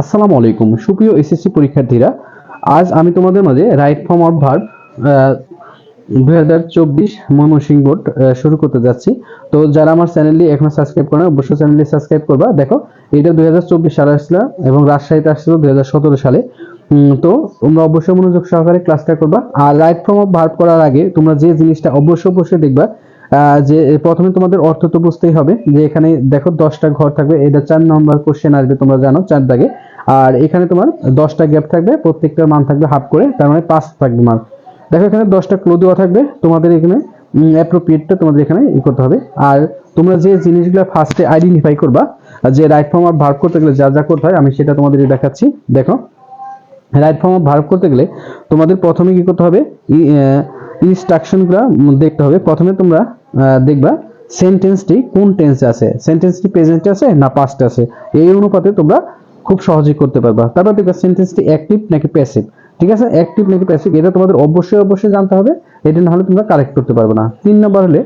আসসালামু আলাইকুম। সুপ্রিয় এসএসসি পরীক্ষার্থীরা, আজ আমি তোমাদের মাঝে রাইট ফর্ম অফ ভার্ব দুই হাজার চব্বিশ ময়মনসিংহ বোর্ড শুরু করতে যাচ্ছি। তো যারা আমার চ্যানেলটি এখনও সাবস্ক্রাইব করে অবশ্যই চ্যানেলটি সাবস্ক্রাইব করবা। দেখো এটা দুই হাজার চব্বিশ সালে আসছিল এবং রাজশাহীতে আসছিল দুই হাজার সতেরো সালে। তো তোমরা অবশ্যই মনোযোগ সহকারে ক্লাসটা করবা। আর রাইট ফর্ম অফ ভার্ব করার আগে তোমরা যে জিনিসটা অবশ্যই অবশ্যই দেখবা যে প্রথমে তোমাদের অর্থ তো বুঝতেই হবে যে এখানে দেখো দশটা ঘর থাকবে, এটা চার নম্বর কোশ্চেন আসবে, তোমরা জানো চার দাগে। আর এখানে তোমার দশটা গ্যাপ থাকবে প্রত্যেকটার মান থাকবে হাফ করে, তার মানে পাঁচ থাকবে মান দেখো এখানে দশটা ক্লো দেওয়া থাকবে, তোমাদের এখানে অ্যাপ্রোপ্রিয়েটটা তোমাদের এখানে ই করতে হবে। আর তোমরা যে জিনিসগুলো ফার্স্টে আইডেন্টিফাই করবা যে রাইট ফর্ম আর ভার্ব করতে গেলে যা যা করতে হয়, আমি সেটা তোমাদের দেখাচ্ছি, দেখো। রাইট ফর্ম অফ ভার্ব করতে গেলে তোমাদের প্রথমে কি করতে হবে ইনস্ট্রাকশনগুলো দেখতে হবে। প্রথমে তোমরা দেখবা সেন্টেন্সটি কোন টেন্সে আছে? সেন্টেন্সটি প্রেজেন্টে আছে না পাস্টে আছে? এই অনুপাতে তোমরা খুব সহজেই করতে পারবা। তারপর দেখবা সেন্টেন্সটি অ্যাক্টিভ নাকি প্যাসিভ ঠিক আছে? অ্যাক্টিভ নাকি প্যাসিভ এটা তোমাদের অবশ্যই অবশ্যই জানতে হবে। এটা না হলে তোমরা কারেক্ট করতে পারবে না। তিন নম্বর হলে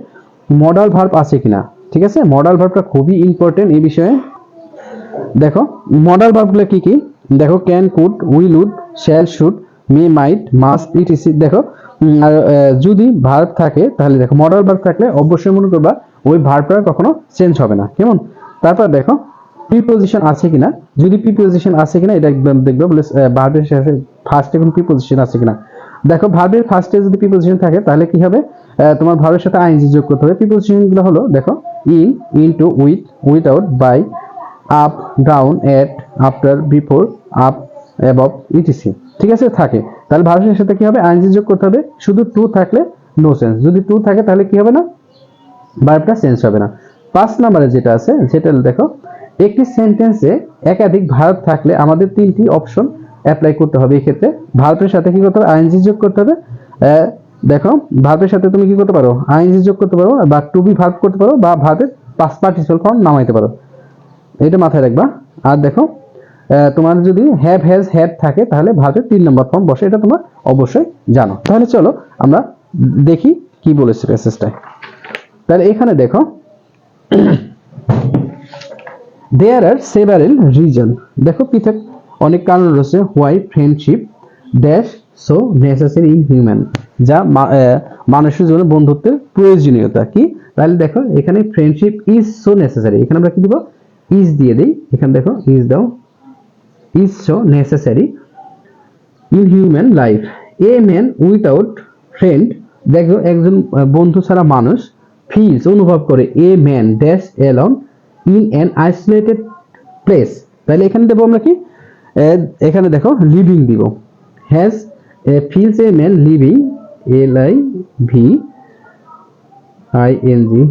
মডাল ভার্ব আছে কিনা? ঠিক আছে? মডাল ভার্বটা খুবই ইম্পর্টেন্ট এই বিষয়ে। দেখো মডাল ভার্বগুলো কি কি? দেখো can could will would shall should may might must etc দেখো আর যদি ভার্ব থাকে, তাহলে দেখো, মডাল ভার্ব থাকলে অবশ্যই মনে করবা ওই ভার্বটা কখনো চেঞ্জ হবে না। কেমন? তারপর দেখো প্রিপোজিশন আছে কিনা? যদি প্রিপোজিশন আছে কিনা, এটা একদম দেখবে, বলে ভার্বের শেষে ফার্স্টে কোনো প্রিপোজিশন আছে কিনা। দেখো, ভার্বের ফার্স্টে যদি প্রিপোজিশন থাকে, তাহলে কি হবে? তোমার ভার্বের সাথে আইনজি যোগ করতে হবে। প্রিপোজিশনগুলো হলো, দেখো in into with without by up down at after before up above etc ঠিক আছে? থাকে। তাহলে ভার্বের সাথে কি হবে? আইনজি যোগ করতে হবে। শুধু টু থাকলে নো সেন্স যদি টু থাকে তাহলে কি হবে না? ভার্বটা চেঞ্জ হবে না। পাঁচ নম্বরে যেটা আছে, যেটা দেখো, একটি সেন্টেন্সে একাধিক ভার্ব থাকলে আমাদের তিনটি অপশন অ্যাপ্লাই করতে হবে। এই ক্ষেত্রে ভার্বের সাথে কি করতে হবে? আইএনজি যোগ করতে হবে। দেখো ভার্বের সাথে তুমি কি করতে পারো? আইএনজি যোগ করতে পারো বা টু বি ভার্ব করতে পারো বা ভার্বের পাস পার্টিসিপাল ফর্ম নামাইতে পারো। এটা মাথায় রাখবা। আর দেখো তোমার যদি হ্যাভ হ্যাজ হ্যাড থাকে, তাহলে ভার্বের তিন নম্বর ফর্ম বসে, এটা তোমরা অবশ্যই জানো। তাহলে চলো, আমরা দেখি কি বলেছে প্যাসেজটায় তাহলে এখানে দেখো দেয়ার আর সেভারেল রিজন দেখো, পৃথক অনেক কারণ রয়েছে why friendship dash so necessary in human যা মানুষের জন্য বন্ধুত্বের প্রয়োজনীয়তা। কি? তাহলে দেখো, এখানে ফ্রেন্ডশিপ ইজ সো নেসেসারি এখানে আমরা কি দিব? ইজ দিয়ে দিই। এখানে দেখো ইজ দাও is so necessary in human life a man without friend দেখো, একজন বন্ধু ছাড়া মানুষ ফিলস অনুভব করে a man dash alone in an isolated place তাহলে এখানে দেবো আমরা কি? এখানে দেখো লিভিং দিব। Has feels a man living L I V I N G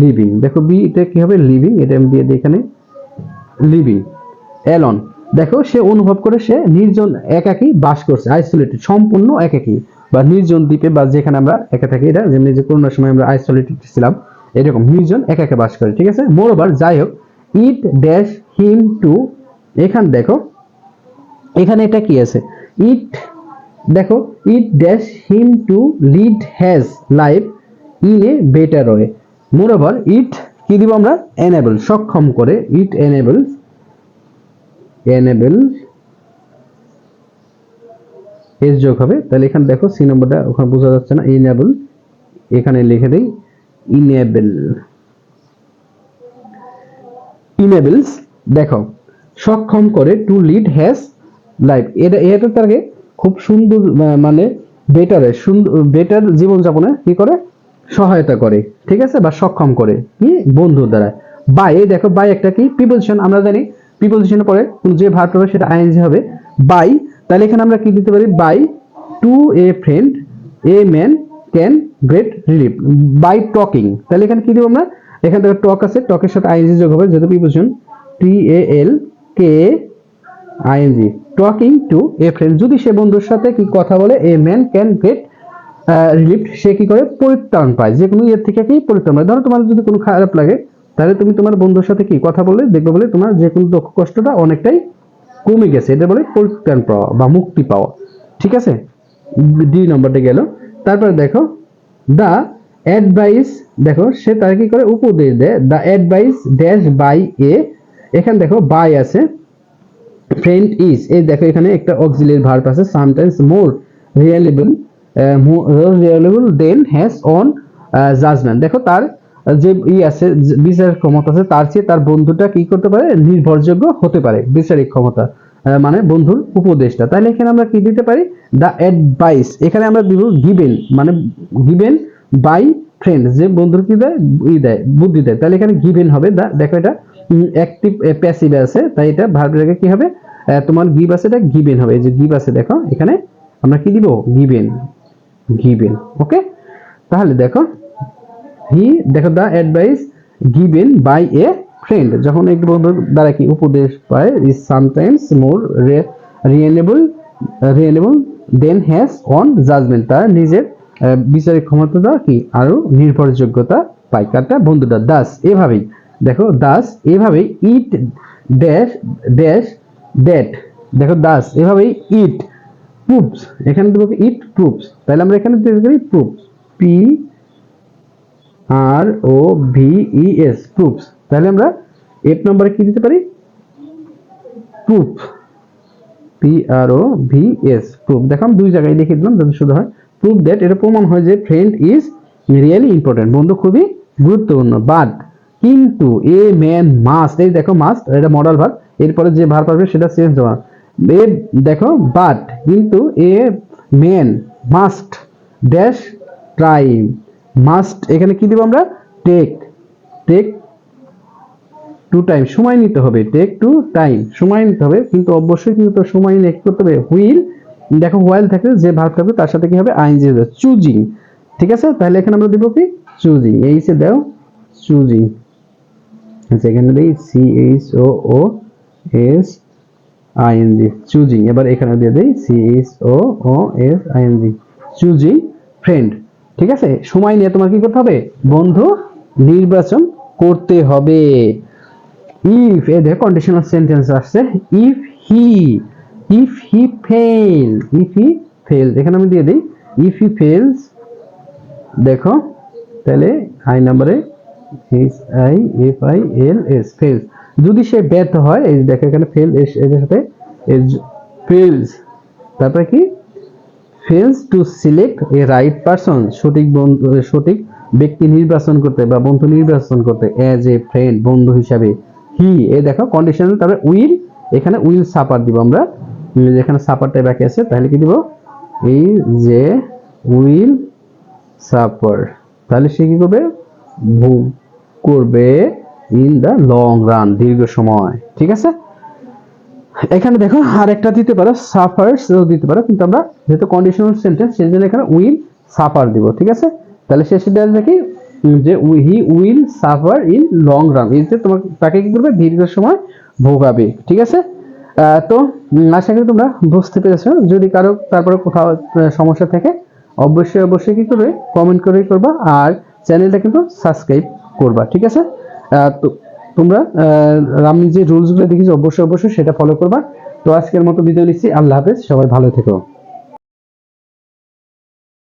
living দেখো বি এটা কি হবে? লিভিং এটা আমি দিয়ে দিই এখানে। লিভিং এলন দেখো, সে অনুভব করে সে নির্জন একাকী বাস করছে আইসোলেটেড সম্পূর্ণ একাকী। বা নির্জন দ্বীপে বা যেখানে আমরা একা থাকি, এটা যেমনি যে করোনার সময় আমরা আইসোলেটেড ছিলাম, এরকম নির্জন একা বাস করে, ঠিক আছে? মোরওভার যাই হোক ইট ড্যাশ হিম টু এখান দেখো, এখানে এটা কি আছে? ইট দেখো it dash him to lead has life in a better way moreover it কি দিব আমরা? এনেবল সক্ষম করে ইট এনেবল এনেবল এস যোগ হবে। তাহলে এখানে দেখো সি নম্বরটা ওখানে বোঝা যাচ্ছে না। এনেবল এখানে লিখে দেই ইনেবল ইনেবলস দেখো, সক্ষম করে টু লিড হ্যাজ লাইফ এটা এটা তাকে খুব সুন্দর মানে বেটারে সুন্দর বেটার জীবনযাপনে কি করে? সহায়তা করে, ঠিক আছে? বা সক্ষম করে কি বন্ধুর দ্বারা। বাই দেখো বাই একটা কি? প্রিপোজিশন আমরা জানি প্রিপোজিশনের পরে যে ভার্ব হবে সেটা আইএনজি হবে। বাই তাহলে এখানে আমরা কি দিতে পারি? By to a friend a man can great relief by talking তাহলে এখানে কি দিব আমরা? এখানে দেখো টক আছে টকের সাথে আইএনজি যোগ হবে, যেহেতু preposition T A L K ING talking to a friend যদি সে বন্ধুর সাথে কি কথা বলে a man can get relief সে কি করে? পরিত্রাণ পায়। যে কোনো ইয়ের থেকে কি পরিত্রাণ পায়। ধরো তোমার যদি কোনো খারাপ লাগে তাহলে তুমি তোমার বন্ধুর সাথে কি কথা বলে দেখবে বলে তোমার যে কোনো দুঃখ কষ্টটা অনেকটাই কমে গেছে। এটা বলে পরিত্রাণ পাওয়া বা মুক্তি পাওয়া। ঠিক আছে? দুই নম্বরটা গেল। তারপরে দেখো দা অ্যাডভাইস দেখো, সে তার কি করে? উপদেশ দেয়। The advice dash by a এখানে দেখো বাই আছে। ফ্রেন্ড ইজ এই দেখো, এখানে একটা অক্সিলিয়ারি ভার্ব আছে। Sometimes more reliable more reliable than his own judgement দেখো, তার যে ই আছে বিচারের ক্ষমতা আছে, তার চেয়ে তার বন্ধুটা কি করতে পারে? নির্ভরযোগ্য হতে পারে বিচারিক ক্ষমতা মানে বন্ধুর উপদেশটা তাহলে এখানে আমরা কি দিতে পারি? দা অ্যাডভাইস এখানে আমরা দিব গিভেন মানে গিভেন বাই ফ্রেন্ড যে বন্ধুর কি দেয়? ই দেয়, বুদ্ধি দেয়। তাহলে এখানে গিভেন হবে। দা দেখো এটা অ্যাক্টিভ প্যাসিভ আছে। তাই এটা ভার্বের আগে কি হবে? তোমার গিভ আছে, এটা গিভেন হবে। এই যে গিভ আছে, দেখো, এখানে আমরা কি দিব? গিভেন গিভেন ওকে তাহলে দেখো হি, দেখো the advice given by a friend. যখন এক বন্ধুর দ্বারা কি উপদেশ পায় is sometimes more reliable reliable than his own judgement তার নিজের বিচারের ক্ষমতা কি, আরও নির্ভরযোগ্যতা পায়। কারটা বন্ধুটা দাস এভাবেই। দেখো দাস এভাবেই ইট ড্যাশ ড্যাশ দ্যাট দেখো দাস এভাবেই ইট প্রুফস এখানে দেবো ইট প্রুফস তাহলে আমরা এখানে দিতে পারি proofs P R O V E S proofs তাহলে আমরা এফ নম্বরে কি দিতে পারি? Proof P R O V S proof দেখো আমি দুই জায়গায় লিখে দিলাম যাতে শুধু হয়। প্রুফ দ্যাট এটা প্রমাণ হয় যে ফ্রেন্ড ইজ রিয়েলি ইম্পর্টেন্ট বন্ধু, খুবই গুরুত্বপূর্ণ। বাট কিন্তু এ ম্যান মাস্ট এই দেখো মাস্ট এটা মডেল ভার এরপরে যে ভার পাবে সেটা চেঞ্জ হওয়া এ, দেখো বাট কিন্তু a man must dash time must এখানে কি দিব আমরা? টেক টেক টু টাইম সময় নিতে হবে। টেক টু টাইম সময় নিতে হবে। কিন্তু অবশ্যই কিন্তু সময় নিয়ে করতে হবে। হুইল দেখো হোয়াইল থাকে যে ভার্ব থাকবে তার সাথে কি হবে? আইন আইনজি চুজিং ঠিক আছে? তাহলে এখানে আমরা দিব কি? চুজিং এই সে দাও চুজিং আচ্ছা এখানে দিই C H O O S ING choosing এবার এখানে দিয়ে দেই C H O O S ING choosing friend ঠিক আছে? সময় নিয়ে তোমার কি করতে হবে? বন্ধু, নির্বাচন করতে হবে। ইফ এ দেখো কন্ডিশনাল সেন্টেন্স আসছে। If he if he fail if he fail এখানে আমি দিয়ে দিই। ইফ হি ফেলস দেখো, তাহলে আই নাম্বারে H I F I L S fails যদি সে ব্যর্থ হয়, এই দেখো এখানে ফেল এস এর সাথে ফেলস তারপরে কি? Fails to select a right person, সঠিক বন্ধু সঠিক ব্যক্তি নির্বাচন করতে বা বন্ধু নির্বাচন করতে অ্যাজ এ ফ্রেন্ড বন্ধু হিসাবে হি এ দেখো কন্ডিশনাল তারপরে উইল এখানে উইল সাপার দিব আমরা। যেখানে সাপারটা বাকি আছে, তাহলে কি দিব? এই যে উইল সাপার। তাহলে সে কি করবে? ভোগ করবে ইন দা লং রান দীর্ঘ সময়, ঠিক আছে? এখানে দেখো আর একটা দিতে পারো সাফার্স দিতে পারো, কিন্তু আমরা যেহেতু কন্ডিশনাল সেন্টেন্স সেই জন্য এখানে উইল সাফার দিব, ঠিক আছে? তাহলে শেষে দেওয়া যায় কি? যে he will suffer in long run এই যে তোমার তাকে কি করবে? দীর্ঘ সময় ভোগাবে, ঠিক আছে? তো আশা করি তোমরা বুঝতে পেরেছ। যদি কারও তারপরে কোথাও সমস্যা থাকে, অবশ্যই অবশ্যই কি করবে? কমেন্ট করে করবা, আর চ্যানেলটা কিন্তু সাবস্ক্রাইব করবা, ঠিক আছে? তো তোমরা আমি যে রুলসগুলো দেখেছি, অবশ্যই অবশ্যই সেটা ফলো করবা। তো আজকের মতো বিদায় নিচ্ছি। আল্লাহ হাফেজ, সবাই ভালো থেকো।